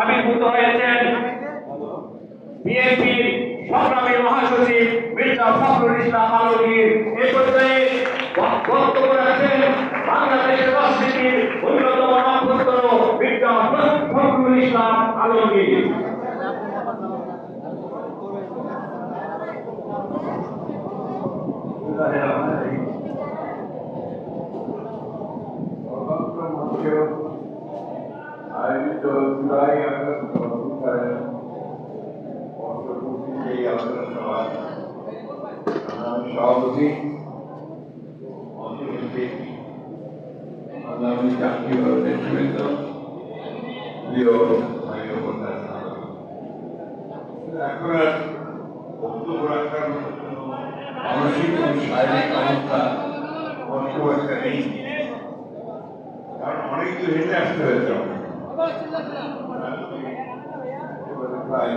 আবির্ভূত হয়েছেন। বিএনপির সংগ্রামী মহাসচিব মির্জা ফখরুল ইসলাম আলমগীর। এ পর্যায়ে বক্তব্য রাখছেন বাংলাদেশের রাজনীতির অন্যতম নক্ষত্র মির্জা ফখরুল ইসলাম আলমগীর। আলোচনা সভা সভাপতি ও এখন আর বক্তব্য রাখার মানসিক শারীরিক অবস্থা আমার খুব একটা নেই কারণ অনেক দূর হেঁটে আসতে হয়েছে আমাকে। একেবারে প্রায়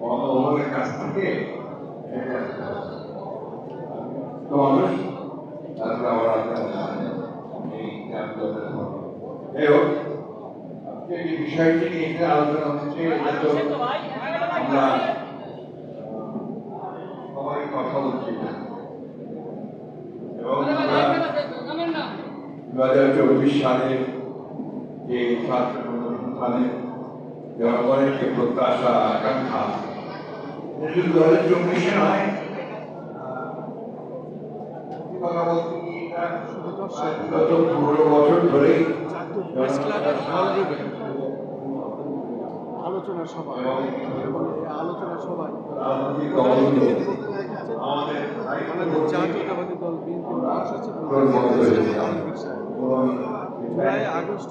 বঙ্গভবনের কাছ থেকে হেঁটে আসতে হয়েছে। তো মানুষ তারপরে আবার আপনারা এই ক্যাম্পাসের মতো। যাই হোক, আজকে যে বিষয়টি নিয়ে এখানে আলোচনা হচ্ছে আমরা সবাই কথা বলছি এবং দু হাজার চব্বিশ সালে যে ছাত্র অনুষ্ঠানে জনগণের যে প্রত্যাশা আকাঙ্ক্ষা শুধু দু হাজার চব্বিশে নয় কথা বলতে গত পনেরো বছর আলোচনা সভা আলোচনা সভায়। আমাদের জাতীয়তাবাদী দল মহাসচিব জুলাই আগস্ট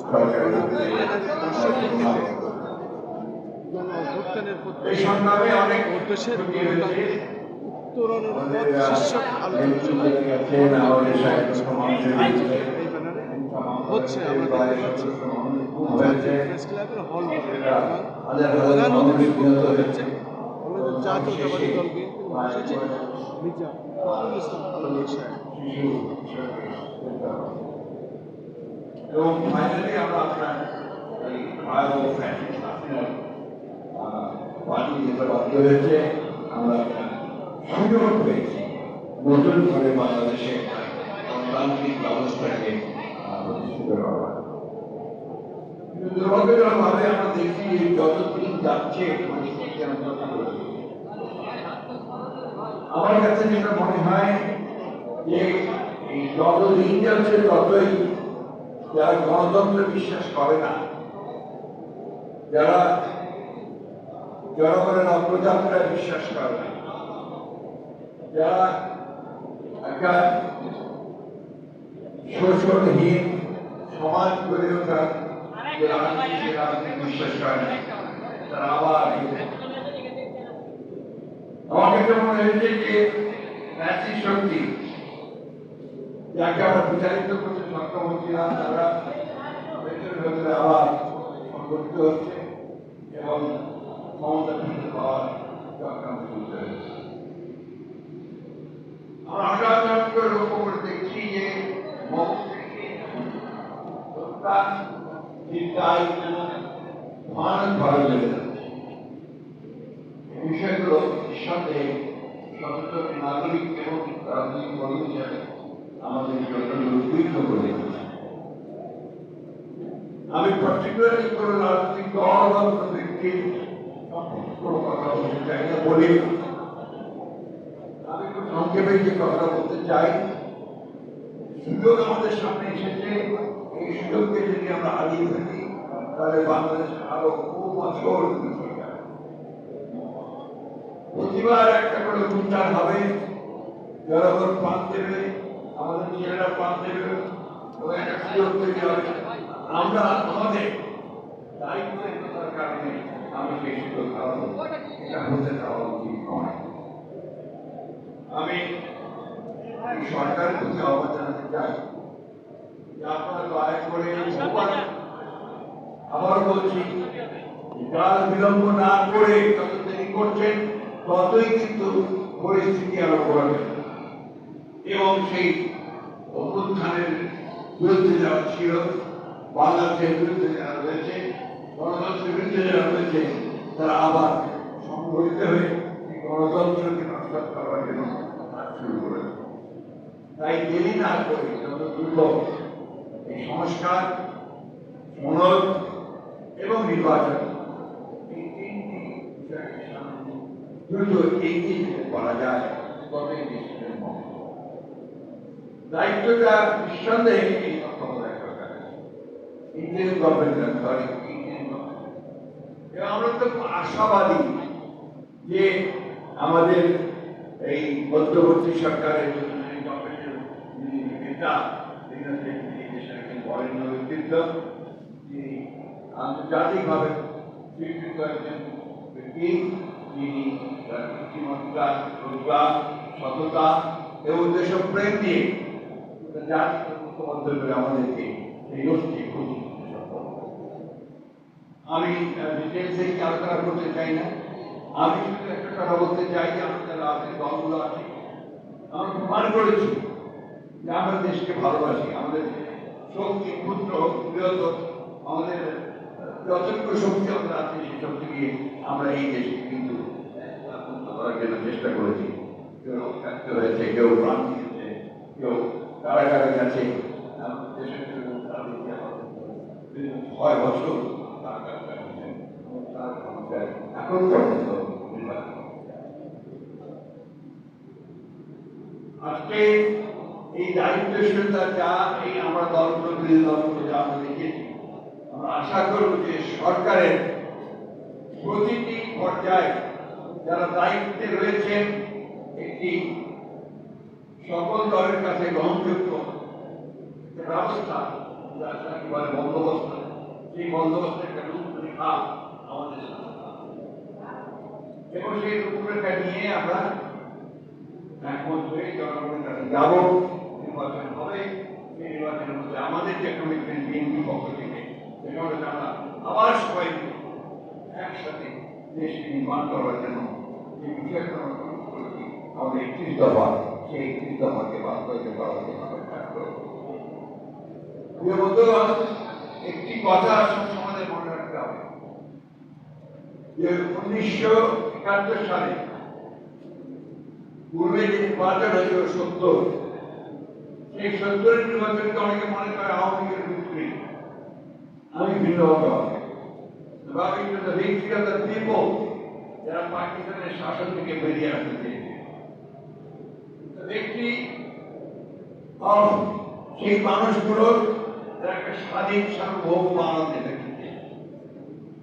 অভ্যুত্থানের উদ্দেশ্যের। উত্তরণের পথ শীর্ষক আলোচনা হচ্ছে আমরা দেখতে পাচ্ছি প্রেস ক্লাবের হল প্রধান অতিথির বক্তব্য রাখছেন আমাদের জাতীয়তাবাদী দল বিএনপির মহাসচিব মির্জা ফখরুল ইসলাম আলমগীর সাহেব। এবং ফাইনালি আমরা আপনার এই ভয়াবহ পার্টি যেটা বাধ্য হয়েছে আমরা সুযোগ পেয়েছি নতুন করে বাংলাদেশে গণতান্ত্রিক ব্যবস্থাকে দুর্ভাগ্যজনকভাবে আমরা দেখছি যে যতদিন যাচ্ছে আমরা কাছে যেটা মনে হয় যে এই যত দিন যাচ্ছে ততই যারা গণতন্ত্রে বিশ্বাস করে না, যারা জনগণের অগ্রযাত্রায় বিশ্বাস করে না, যারা শোষণহীন সমাজ গড়ে ওঠার বিশ্বাস করে না, তারা আবার এই আমার মনে হয়েছে যে শক্তি যাকে আমরা বিচারিত করতে সক্ষম হচ্ছি না তারা ভেতরে ভেতরে আবার সংগঠিত হচ্ছে এবং ক্ষমতা ফিরে পাওয়ার চক্রান্ত শুরু হয়েছে আমরা হঠাৎ হঠাৎ করে লক্ষ্য করে দেখছি যে হত্যা চিন্তায় ভয়ানকভাবে বেড়ে যাচ্ছে এই বিষয়গুলো নিঃসন্দেহে সচেতন নাগরিক এবং রাজনৈতিক কর্মী হিসাবে আমাদের উদ্বিগ্ন করে আমি পার্টিকুলারলি কোনো রাজনৈতিক দল বা কোনো কথা বলতে চাই না, বলি আমি সংক্ষেপে যে বলতে চাই, সুযোগ আমাদের সামনে এসেছে। এই সুযোগকে যদি আমরা হারিয়ে তাহলে বাংলাদেশ আরও বহু বছর প্রতিবার একটা করে উচ্চার হবে, জনগণ প্রাণ দেবে। আমাদের ছেলেরা প্রাণ দেবে এবং একটা সুযোগ তৈরি হবে। আমরা আমাদের দায়িত্বের কারণে আমি সেই সুযোগ হারাবো এটা হতে দেওয়া উচিত আমি সরকারের প্রতি আহ্বান জানাতে চাই যে আপনারা দয়া করে আবার বলছি কাল বিলম্ব না করে যত দেরি করছেন, ততই কিন্তু পরিস্থিতি আরও ঘোরাবে এবং সেই অভ্যুত্থানের বিরুদ্ধে যারা ছিল, বাংলাদেশের বিরুদ্ধে যারা রয়েছে, গণতন্ত্রের বিরুদ্ধে যারা রয়েছে, তারা আবার সংগঠিত হয়ে গণতন্ত্রকে নষ্ট করার জন্য কাজ শুরু করেছে। তাই দেরি না করে যত দ্রুত এই সংস্কার সনদ এবং নির্বাচন এই তিনটি বিষয়কে দ্রুত এগিয়ে যেতে করা যায়, তবেই দেশের দায়িত্বটা নিঃসন্দেহে তত্ত্বাবধায়ক সরকারের ইন্ডিয়ান গভর্নমেন্ট সরি আমরা তো আশাবাদী যে আমাদের এই মধ্যবর্তী সরকারের তিনি আন্তর্জাতিকভাবে স্বীকৃত একজন ব্যক্তি, যিনি তার বুদ্ধিমত্তা প্রজ্ঞা সততা এবং দেশপ্রেম দিয়ে ঐক্যবদ্ধ করে আমাদেরকে এই লক্ষ্যে খুঁজি আমি ডিটেলসে আলোচনা করতে চাই না। আমি শুধু একটা কথা বলতে চাই যে আমাদের রাজনৈতিক দলগুলো আছে। আমরা প্রমাণ করেছি যে আমরা দেশকে ভালোবাসি। আমাদের শক্তি ক্ষুদ্র হোক আমাদের যতটুকু শক্তি আমাদের আছে, সেই শক্তি দিয়ে আমরা এই দেশকে কিন্তু করার জন্য চেষ্টা করেছি। কেউ রক্তাক্ত হয়েছে, কেউ প্রাণ দিয়েছে কেউ গেছে জন্য তাদেরকে আমাদের ছয় বছর এখন পর্যন্ত আজকে এই দায়িত্বশীলতা যা, এই আমরা দলগুলো দলগুলো যা আমরা দেখেছি, আমরা আশা করব যে সরকারের প্রতিটি পর্যায়ে যারা দায়িত্বে রয়েছেন, একটি সকল দলের কাছে গ্রহণযোগ্য ব্যবস্থা বলে, বন্দোবস্ত সেই বন্দোবস্তের একটা রূপরেখা আমাদের এবং সেই রূপরেখা নিয়ে আমরা জনগণের কাছে যাব। নির্বাচন হবে। সেই নির্বাচনের মধ্যে আমাদের যে কমিটমেন্ট বিএনপি পক্ষ থেকে আমরা আবার সবাই একসাথে দেশকে নির্মাণ করার জন্য আমাদের একত্রিশ দফা। সেই একত্রিশ দফাকে বাস্তবায়িত করার জন্য বন্ধুগণ, একটি কথা সবসময় মনে রাখতে হবে যে উনিশশো একাত্তর সালে পূর্বে যে নির্বাচন হয়েছিল সত্তর সেই সত্তরের নির্বাচনকে অনেকে মনে করে আওয়ামী লীগের ভিত্তি আমি এবং of the people. যারা পাকিস্তানের শাসন থেকে বেরিয়ে আসতে চেয়েছে Victory সেই মানুষগুলোর একটা স্বাধীন সার্বভৌম বাংলাদেশ দেখতে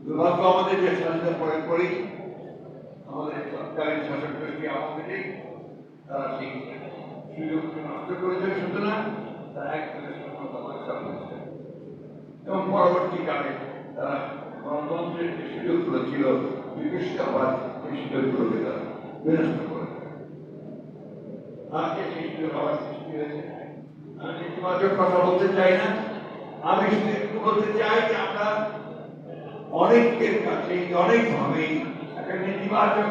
দুর্ভাগ্য আমাদের যে স্বাধীনতা পরে পরেই আমাদের তৎকালীন শাসক গোষ্ঠী লীগ তারা সেই সুযোগকে নষ্ট করেছে। সুতরাং তারা একসাথে স্বাধীনতা পরীক্ষা করেছে। এবং পরবর্তীকালে তারা গণতন্ত্রের যে সুযোগগুলো ছিল, বিকশিত হওয়ার সেই সুযোগগুলোকে তারা বিনষ্ট আমি শুধু একটু বলতে চাই যে আমরা অনেকের কাছে অনেকভাবেই একটা নেতিবাচক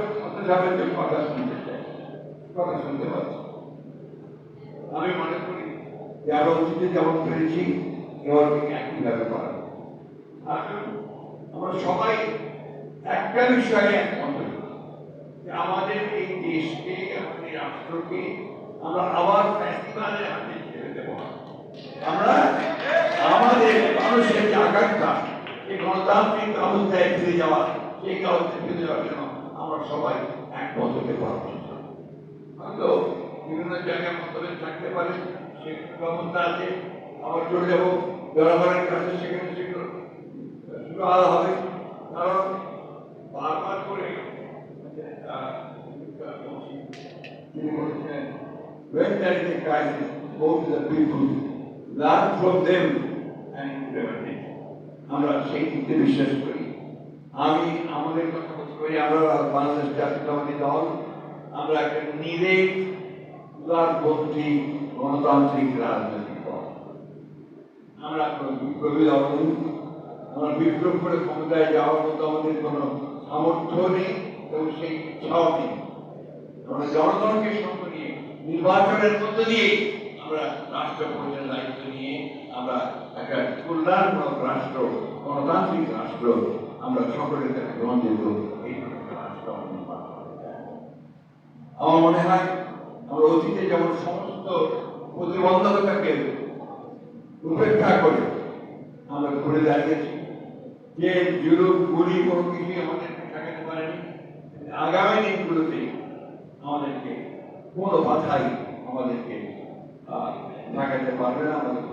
কথা শুনতে চাই, কথা শুনতে পাচ্ছি। আমি মনে করি যে আমরা অতীতে যেমন পেরেছি এবার একইভাবে পারব আমরা সবাই একটা বিষয়ে একমত আমাদের এই দেশকে, আমাদের রাষ্ট্রকে আমরা আবার ফ্যাসিবাদের হাতে ছেড়ে দেব। আমরা আমাদের মানুষের যে আকাঙ্ক্ষা এই গণতান্ত্রিক ব্যবস্থায় ফিরে যাওয়া সেই ব্যবস্থায় ফিরে যাওয়ার জন্য আমরা সবাই একমত হতে পারব হয়তো বিভিন্ন জায়গায় মতভেদ থাকতে পারে, সে ব্যবস্থা আছে, আবার চলে যাব, জনগণের কাছে সেখানে সেগুলো সুরাহা হবে কারণ বারবার করে তিনি when there is a crisis, go to the people, learn from them and implement it. আমরা সেই দিকতে বিশ্বাস করি। আমি আমাদের কথা বলতে পারি, আমরা বাংলাদেশ জাতীয়তাবাদী দল, আমরা একটা নিরেট উদারপন্থী গণতান্ত্রিক রাজনৈতিক দল। আমরা বিপ্লবী দল আমরা বিপ্লব করে ক্ষমতায় যাওয়ার মতো আমাদের কোনো সামর্থ্য নেই এবং সেই ইচ্ছাও নেই। আমরা জনগণকে নিয়ে নির্বাচনের মধ্য দিয়ে আমরা রাষ্ট্র পরিচালনার দায়িত্ব নিয়ে আমরা একটা কল্যাণমূলক রাষ্ট্র, গণতান্ত্রিক রাষ্ট্র আমরা সকলের কাছে গ্রহণযোগ্য এই আমার মনে হয়, আমরা অতীতে যেমন সমস্ত প্রতিবন্ধকতাকে উপেক্ষা করে আমরা ঘুরে দাঁড়িয়েছি, যে জুলুম, গুলি কোনো কিছুই আমাদেরকে ঠেকাতে পারেনি। আগামী দিনগুলোতে আমাদেরকে কোনো বাধাই আমাদেরকে ঠেকাতে পারবে না আমাদের।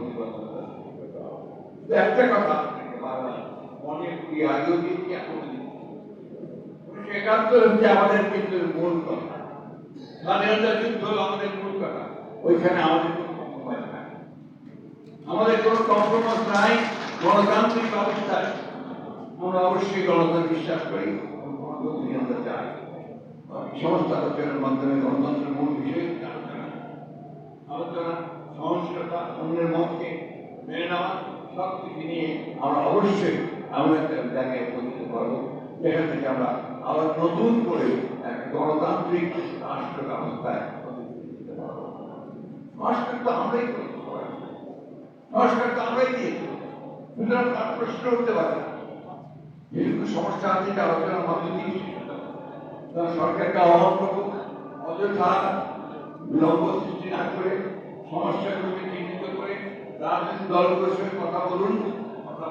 কিন্তু একটা কথা বারবার আগেও হচ্ছে আমাদের কিন্তু মূল কথা। যুদ্ধ হলো আমাদের মূল কথা। ওইখানে আমাদের কোনো কম্প্রোমাইজ নাই। আমাদের কোনো কম্প্রোমাইজ নাই, গণতান্ত্রিক অবস্থায়। আমরা অবশ্যই গণতন্ত্র বিশ্বাস করি এবং আমরা চাই সমস্ত আলোচনার মাধ্যমে গণতন্ত্রের মূল বিষয়? আলোচনা সহনশীলতা অন্যের মতকে মেনে নেওয়া সব কিছু নিয়ে আমরা অবশ্যই এমন একটা জায়গায় পৌঁছতে পারব যেখান থেকে আমরা আবার নতুন করে এক গণতান্ত্রিক রাষ্ট্র ব্যবস্থায় সংস্কার তো আমরাই করতে পারি সংস্কার তো আমরাই দিয়েছি সুতরাং তার প্রশ্ন উঠতে পারে না। সমস্যা আছে আলোচনার মাধ্যমে দিয়ে শেষ হতে পারে। তারা সরকারকে আহ্বান করব অযথা বিলম্ব সৃষ্টি না করে সমস্যাগুলোকে চিহ্নিত করে রাজনৈতিক দলগুলোর সঙ্গে কথা বলুন কথা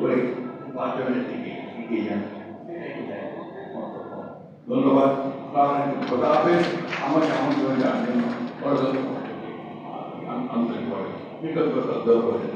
করে নির্বাচনের দিকে এগিয়ে যান। ধন্যবাদ। খোদা হাফেজ। আমাকে আমন্ত্রণ আন্তরিকভাবে কৃতজ্ঞতা